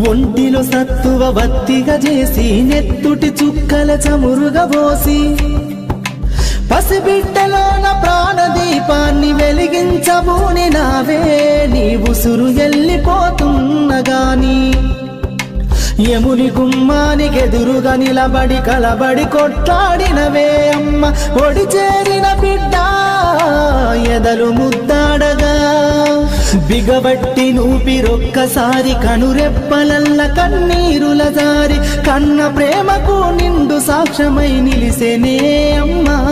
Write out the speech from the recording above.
ఒంటిలో సత్తువ వత్తిగా చేసి నెత్తుటి చుక్కల చమురుగా పోసి. పసిబిడ్డలోన ప్రాణదీపాన్ని వెలిగించబూని నావే నీ ఉసురు ఎల్లిపోతున్నగాని యముని గుమ్మానికి ఎదురుగా నిలబడి కలబడి కొట్లాడినవే అమ్మ. ఒడి చేరిన బిడ్డ ఎదలు ముద్దాడగా. బిగబట్టి నూపిరొక్కసారి కనురెప్పలల్ల కన్నీరుల జారి. కన్న ప్రేమకు నిండు సాక్ష్యమై నిలిసేనే అమ్మా.